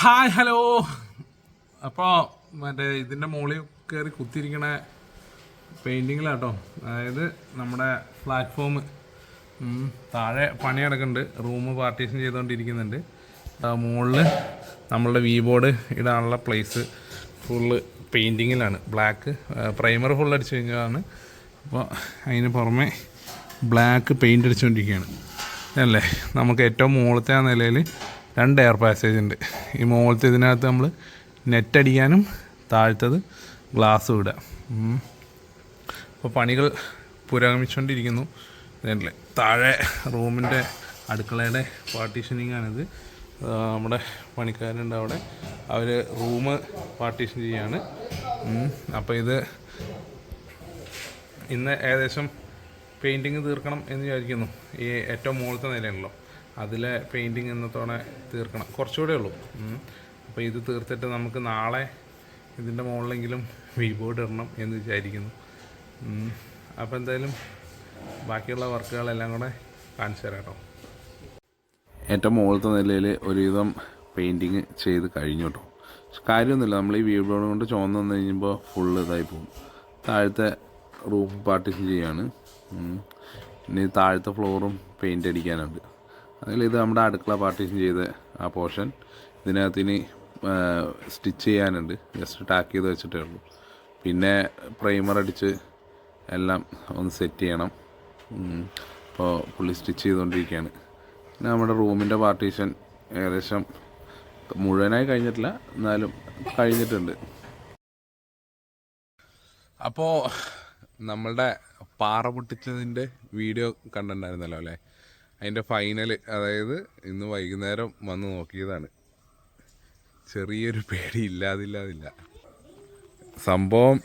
Hi hello. അപ്പോൾ മറ്റേ ഇതിന്റെ മുകളിൽ കയറി കുത്തിയിരിക്കണ പെയിന്റിങ്ങിലാട്ടോ അതായത് നമ്മുടെ പ്ലാറ്റ്ഫോം താഴെ പണി നടക്കുന്നുണ്ട്. റൂം പാർട്ടീഷൻ ചെയ്തുകൊണ്ടിരിക്കുന്നുണ്ട് മുകളിൽ നമ്മളുടെ വി ബോർഡ് ഇടാനുള്ള പ്ലേസ് ഫുള്ള് പെയിന്റിങ്ങിലാണ് ബ്ലാക്ക് പ്രൈമർ ഫുൾ അടിച്ചു കഴിഞ്ഞതാണ്. അപ്പോൾ അതിന് പുറമെ ബ്ലാക്ക് പെയിന്റ് അടിച്ചുകൊണ്ടിരിക്കുകയാണ് അല്ലേ? നമുക്ക് ഏറ്റവും മുകളിലത്തെ ആ നിലയിൽ രണ്ട് എയർ പാസേജ് ഉണ്ട്. ഈ മുകളിലത്തെ ഇതിനകത്ത് നമ്മൾ നെറ്റ് അടിക്കാനും താഴ്ത്തത് ഗ്ലാസ് ഇടുക അപ്പോൾ പണികൾ പുരോഗമിച്ചുകൊണ്ടിരിക്കുന്നു അതിന്റെ താഴെ റൂമിന്റെ അടുക്കളയുടെ പാർട്ടീഷനിങ് ആണിത്. നമ്മുടെ പണിക്കാരുണ്ട് അവിടെ. അവർ റൂം പാർട്ടീഷൻ ചെയ്യാണ്. അപ്പോൾ ഇത് ഇന്ന് ഏകദേശം പെയിന്റിങ് തീർക്കണം എന്ന് വിചാരിക്കുന്നു. ഈ ഏറ്റവും മുകളിലത്തെ നിലയുണ്ടല്ലോ അതിലെ പെയിന്റിങ് ഇന്നത്തോടെ തീർക്കണം. കുറച്ചുകൂടെ ഉള്ളൂ. അപ്പോൾ ഇത് തീർത്തിട്ട് നമുക്ക് നാളെ ഇതിന്റെ മുകളിലെങ്കിലും വീബോർഡ് ഇടണം എന്ന് വിചാരിക്കുന്നു. അപ്പോൾ എന്തായാലും ബാക്കിയുള്ള വർക്കുകളെല്ലാം കൂടെ കാണിച്ചു തരാം കേട്ടോ. ഏറ്റവും മുകളിലത്തെ നിലയിൽ ഒരുവിധം പെയിന്റിങ് ചെയ്ത് കഴിഞ്ഞു കേട്ടോ. കാര്യമൊന്നുമില്ല. നമ്മൾ ഈ വീബോർഡ് ബോർഡ് കൊണ്ട് ചുവന്ന് വന്നു കഴിയുമ്പോൾ ഫുള്ള് ഇതായി പോകും. താഴത്തെ റൂം പാർട്ടിഷൻ ചെയ്യാണ്. ഇനി താഴത്തെ ഫ്ലോറും പെയിന്റ് അടിക്കാനുണ്ട്. അതിൽ ഇത് നമ്മുടെ അടുക്കള പാർട്ടീഷൻ ചെയ്ത ആ പോർഷൻ. ഇതിനകത്ത് ഇനി സ്റ്റിച്ച് ചെയ്യാനുണ്ട്. ജസ്റ്റ് ടാക്ക് ചെയ്ത് വെച്ചിട്ടേ ഉള്ളൂ. പിന്നെ പ്രൈമർ അടിച്ച് എല്ലാം ഒന്ന് സെറ്റ് ചെയ്യണം. അപ്പോൾ പുള്ളി സ്റ്റിച്ച് ചെയ്തുകൊണ്ടിരിക്കുകയാണ് പിന്നെ നമ്മുടെ റൂമിന്റെ പാർട്ടീഷൻ ഏകദേശം മുഴുവനായി കഴിഞ്ഞിട്ടില്ല. എന്നാലും കഴിഞ്ഞിട്ടുണ്ട്. അപ്പോൾ നമ്മളുടെ പാറ പൊട്ടിച്ചതിന്റെ വീഡിയോ കണ്ടിട്ടുണ്ടായിരുന്നല്ലോ അല്ലേ? അതിന്റെ ഫൈനൽ അതായത് ഇന്ന് വൈകുന്നേരം വന്ന് നോക്കിയതാണ്. ചെറിയൊരു പേടി ഇല്ലാതില്ലാതില്ല. സംഭവം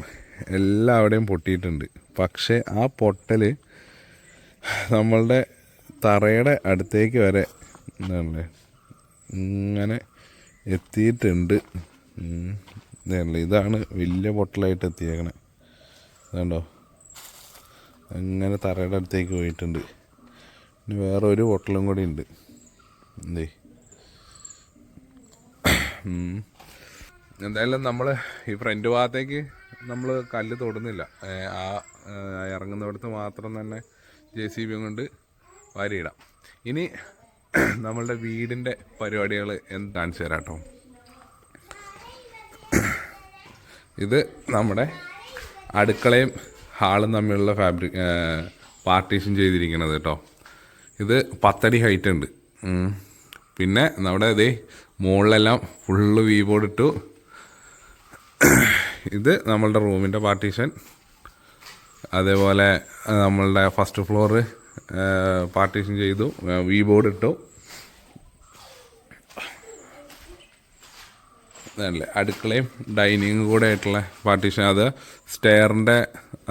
എല്ലാവിടെയും പൊട്ടിയിട്ടുണ്ട്. പക്ഷേ ആ പൊട്ടൽ നമ്മളുടെ തറയുടെ അടുത്തേക്ക് വരെ എന്താണല്ലേ ഇങ്ങനെ എത്തിയിട്ടുണ്ട്. ഇതാണല്ലേ? ഇതാണ് വലിയ പൊട്ടലായിട്ട് എത്തിയേക്കണേ. അതുണ്ടോ അങ്ങനെ തറയുടെ അടുത്തേക്ക് പോയിട്ടുണ്ട്. ഇനി വേറെ ഒരു ഹോട്ടലും കൂടി ഉണ്ട്. എന്തേ. എന്തായാലും നമ്മൾ ഈ ഫ്രണ്ട് ഭാഗത്തേക്ക് നമ്മൾ കല്ല് തൊടുന്നില്ല. ആ ഇറങ്ങുന്നിടത്ത് മാത്രം തന്നെ ജെ സി ബി കൊണ്ട് വാരിയിടാം. ഇനി നമ്മളുടെ വീടിന്റെ പരിപാടികൾ എന്ത് കാണിച്ചു തരാം കേട്ടോ. ഇത് നമ്മുടെ അടുക്കളയും ഹാളും തമ്മിലുള്ള ഫാബ്രിക് പാർട്ടീഷൻ ചെയ്തിരിക്കുന്നത് കേട്ടോ. ഇത് പത്തടി ഹൈറ്റ് ഉണ്ട്. പിന്നെ നമ്മുടെ ഇതേ മുകളിലെല്ലാം ഫുള്ള് വി ബോർഡ് ഇട്ടു. ഇത് നമ്മളുടെ റൂമിന്റെ പാർട്ടീഷൻ അതേപോലെ നമ്മളുടെ ഫസ്റ്റ് ഫ്ലോറ് പാർട്ടീഷൻ ചെയ്തു. വി ബോർഡ് ഇട്ടു. അല്ലേ അടുക്കളയും ഡൈനിങ് കൂടെ ആയിട്ടുള്ള പാർട്ടീഷൻ അത് സ്റ്റെയറിന്റെ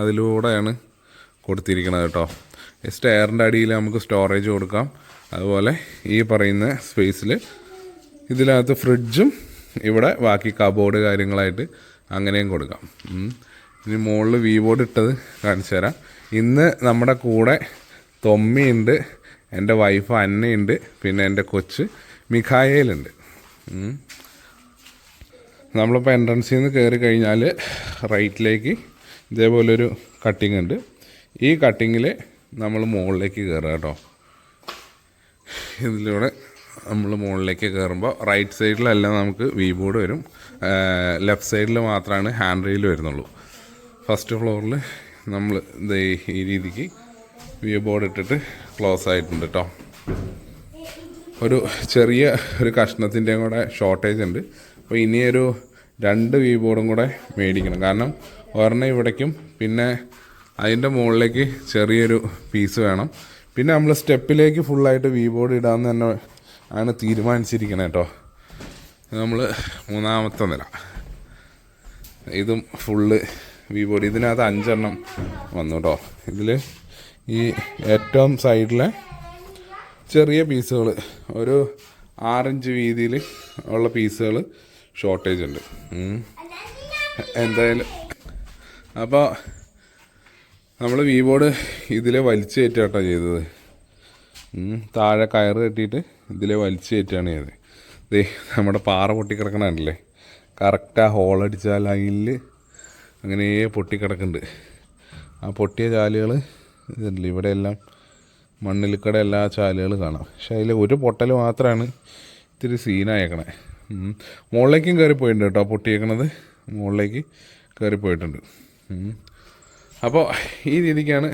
അതിലൂടെയാണ് കൊടുത്തിരിക്കുന്നത് കേട്ടോ. സ്റ്റെയറിന്റെ അടിയിൽ നമുക്ക് സ്റ്റോറേജ് കൊടുക്കാം. അതുപോലെ ഈ പറയുന്ന സ്പേസിൽ ഇതിനകത്ത് ഫ്രിഡ്ജും ഇവിടെ ബാക്കി കബോർഡ് കാര്യങ്ങളായിട്ട് അങ്ങനെയും കൊടുക്കാം. ഇനി മുകളിൽ വി ബോർഡ് ഇട്ടത് കാണിച്ചു തരാം. ഇന്ന് നമ്മുടെ കൂടെ തൊമ്മിയുണ്ട് എന്റെ വൈഫ് അന്നയുണ്ട് പിന്നെ എന്റെ കൊച്ച് മിഖായേലുണ്ട് ഉം. നമ്മളിപ്പോൾ എൻട്രൻസിൽ നിന്ന് കയറി കഴിഞ്ഞാൽ റൈറ്റിലേക്ക് ഇതേപോലൊരു കട്ടിങ് ഉണ്ട്. ഈ കട്ടിങ്ങിൽ നമ്മൾ മുകളിലേക്ക് കയറുക കേട്ടോ. ഇതിലൂടെ നമ്മൾ മുകളിലേക്ക് കയറുമ്പോൾ റൈറ്റ് സൈഡിലല്ല നമുക്ക് വി ബോർഡ് വരും. ലെഫ്റ്റ് സൈഡിൽ മാത്രമാണ് ഹാൻഡ് റെയിൽ വരുന്നുള്ളൂ. ഫസ്റ്റ് ഫ്ലോറിൽ നമ്മൾ ഈ രീതിക്ക് വി ബോർഡ് ഇട്ടിട്ട് ക്ലോസ് ആയിട്ടുണ്ട് കേട്ടോ ഒരു ചെറിയ ഒരു കഷ്ണത്തിന്റെയും കൂടെ ഷോർട്ടേജ് ഉണ്ട്. അപ്പോൾ ഇനിയൊരു രണ്ട് വി ബോർഡും കൂടെ മേടിക്കണം. കാരണം ഒരെണ്ണം ഇവിടേക്കും പിന്നെ അതിന്റെ മുകളിലേക്ക് ചെറിയൊരു പീസ് വേണം. പിന്നെ നമ്മൾ സ്റ്റെപ്പിലേക്ക് ഫുള്ളായിട്ട് വി ബോർഡ് ഇടാമെന്ന് തന്നെ ആണ് തീരുമാനിച്ചിരിക്കണേ കേട്ടോ നമ്മൾ മൂന്നാമത്തെ നില. ഇതും ഫുള്ള് വി ബോർഡ് ഇതിനകത്ത് അഞ്ചെണ്ണം വന്നു കേട്ടോ ഇതിൽ ഈ ഏറ്റവും സൈഡിലെ ചെറിയ പീസുകൾ ഒരു ആറിഞ്ച് വീതിയിൽ ഉള്ള പീസുകൾ ഷോർട്ടേജ് ഉണ്ട്. എന്തായാലും അപ്പോൾ നമ്മൾ വി ബോർഡ് ഇതിലെ വലിച്ചു കയറ്റാട്ടോ ചെയ്തത്. താഴെ കയറ് കെട്ടിയിട്ട് ഇതിലെ വലിച്ചു കയറ്റുകയാണ് ചെയ്തത്. ദേ നമ്മുടെ പാറ പൊട്ടിക്കിടക്കണല്ലേ കറക്റ്റ് ആ ആ ലൈനിൽ അങ്ങനെ പൊട്ടിക്കിടക്കുന്നുണ്ട്. ആ പൊട്ടിയ ചാലുകൾ ഇതുണ്ടല്ലോ ഇവിടെ എല്ലാം എല്ലാ ചാലുകൾ കാണാം. പക്ഷേ അതിൽ ഒരു പൊട്ടൽ മാത്രമാണ് ഇത്തിരി സീനായേക്കണേ. മുകളിലേക്കും കയറി പോയിട്ടുണ്ട് കേട്ടോ പൊട്ടിയേക്കണത്. മുകളിലേക്ക് കയറി പോയിട്ടുണ്ട് ഉം. അപ്പോൾ ഈ രീതിക്കാണ്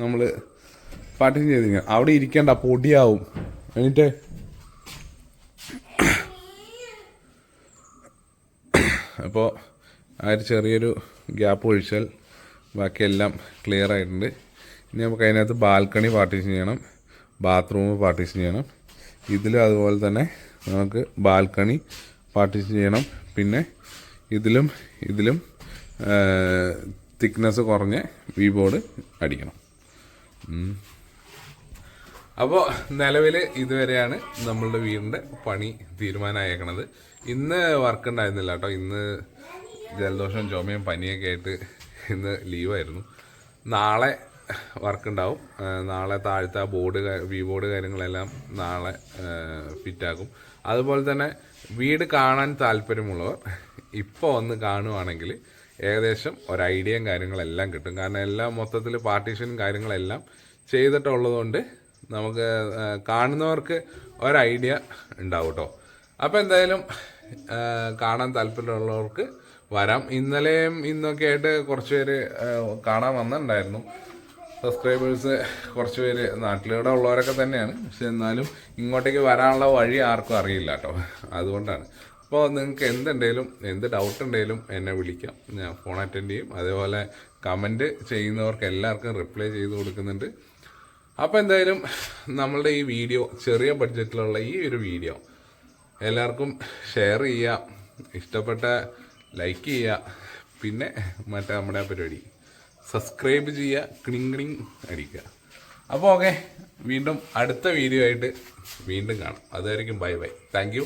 നമ്മൾ പാട്ടിങ് ചെയ്തിരിക്കുന്നത്. അവിടെ ഇരിക്കേണ്ട പൊടിയാവും. എന്നിട്ട് അപ്പോൾ ആ ഒരു ചെറിയൊരു ഗ്യാപ്പ് ഒഴിച്ചാൽ ബാക്കിയെല്ലാം ക്ലിയർ ആയിട്ടുണ്ട്. ഇനി നമുക്ക് അതിനകത്ത് ബാൽക്കണി പാർട്ടീഷൻ ചെയ്യണം. ബാത്റൂം പാർട്ടീഷൻ ചെയ്യണം. ഇതിലും അതുപോലെ തന്നെ നമുക്ക് ബാൽക്കണി പാർട്ടീഷൻ ചെയ്യണം. പിന്നെ ഇതിലും ഇതിലും തിക്നെസ് കുറഞ്ഞ് വി ബോർഡ് അടിക്കണം. അപ്പോൾ നിലവിൽ ഇതുവരെയാണ് നമ്മളുടെ വീടിന്റെ പണി തീരുമാനമായേക്കണത് ഇന്ന് വർക്ക് ഉണ്ടായിരുന്നില്ല കേട്ടോ. ഇന്ന് ജലദോഷം ചുമയും പനിയൊക്കെ ആയിട്ട് ഇന്ന് ലീവായിരുന്നു നാളെ വർക്ക് ഉണ്ടാവും. നാളെ താഴത്തെ ബോർഡ് വി ബോർഡ് കാര്യങ്ങളെല്ലാം നാളെ ഫിറ്റാക്കും അതുപോലെ തന്നെ വീട് കാണാൻ താല്പര്യമുള്ളവർ ഇപ്പോൾ ഒന്ന് കാണുവാണെങ്കിൽ ഏകദേശം ഒരു ഐഡിയയും കാര്യങ്ങളെല്ലാം കിട്ടും. കാരണം എല്ലാം മൊത്തത്തിൽ പാർട്ടീഷനും കാര്യങ്ങളെല്ലാം ചെയ്തിട്ടുള്ളതുകൊണ്ട് നമുക്ക് കാണുന്നവർക്ക് ഒരു ഉണ്ടാവും കേട്ടോ അപ്പോൾ എന്തായാലും കാണാൻ താല്പര്യമുള്ളവർക്ക് വരാം. ഇന്നലെയും ഇന്നൊക്കെ ആയിട്ട് കുറച്ച് പേര് കാണാൻ വന്നിട്ടുണ്ടായിരുന്നു. സബ്സ്ക്രൈബേഴ്സ് കുറച്ച് പേര് നാട്ടിലൂടെ ഉള്ളവരൊക്കെ തന്നെയാണ്. പക്ഷെ എന്നാലും ഇങ്ങോട്ടേക്ക് വരാനുള്ള വഴി ആർക്കും അറിയില്ല കേട്ടോ അതുകൊണ്ടാണ്. അപ്പോൾ നിങ്ങൾക്ക് എന്തുണ്ടെങ്കിലും എന്ത് ഡൗട്ട് ഉണ്ടെങ്കിലും എന്നെ വിളിക്കാം. ഞാൻ ഫോൺ അറ്റൻഡ് ചെയ്യും. അതേപോലെ കമന്റ് ചെയ്യുന്നവർക്ക് എല്ലാവർക്കും റിപ്ലൈ ചെയ്ത് കൊടുക്കുന്നുണ്ട്. അപ്പോൾ എന്തായാലും നമ്മളുടെ ഈ വീഡിയോ ചെറിയ ബഡ്ജറ്റിലുള്ള ഈ ഒരു വീഡിയോ എല്ലാവർക്കും ഷെയർ ചെയ്യുക ഇഷ്ടപ്പെട്ട ലൈക്ക് ചെയ്യുക പിന്നെ മറ്റേ നമ്മുടെ പരിപാടി സബ്സ്ക്രൈബ് ചെയ്യുക ക്ലിങ് ക്ലിങ് അടിക്കുക. അപ്പോൾ ഓക്കെ വീണ്ടും അടുത്ത വീഡിയോ ആയിട്ട് വീണ്ടും കാണാം. അതായിരിക്കും ബൈ ബൈ താങ്ക്